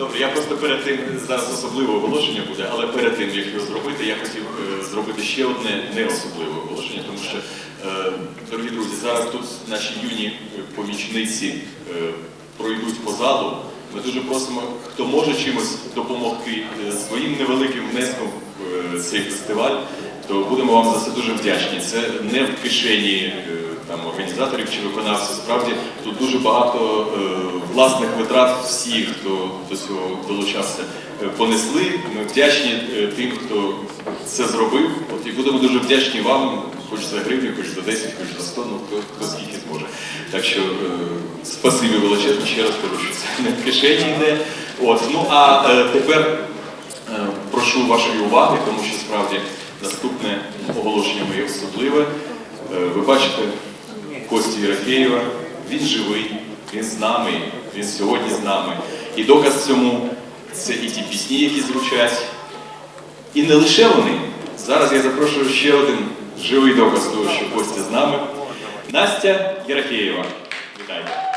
Добре, я просто перед тим зараз особливе оголошення буде, але перед тим як його зробити, я хотів е, зробити ще одне не особливе оголошення, тому що, е, дорогі друзі, зараз тут наші юні е, помічниці пройдуть по залу. Ми дуже просимо, хто може чимось допомогти своїм невеликим внеском в цей фестиваль, то будемо вам за це дуже вдячні. Це не в кишені там організаторів чи виконавців. Справді тут дуже багато власних витрат всіх, хто до цього долучався, е, понесли. Ми вдячні е, тим, хто це зробив. От і будемо дуже вдячні вам, хоч за гривню, хоч за 10, хоч за 100, ну хто, хто скільки зможе. Так що е, спасибі величезне, ще раз кажу, що це не в кишені йде. От, ну а е, тепер Е, Прошу вашої уваги, тому що справді наступне оголошення моє особливе. Е, Ви бачите Костю Єрофєєва, він живий, він з нами, він сьогодні з нами. І доказ цьому це і ті пісні, які звучать. І не лише вони. Зараз я запрошую ще один живий доказ того, що Костя з нами. Настя Єрахєєва. Вітайте.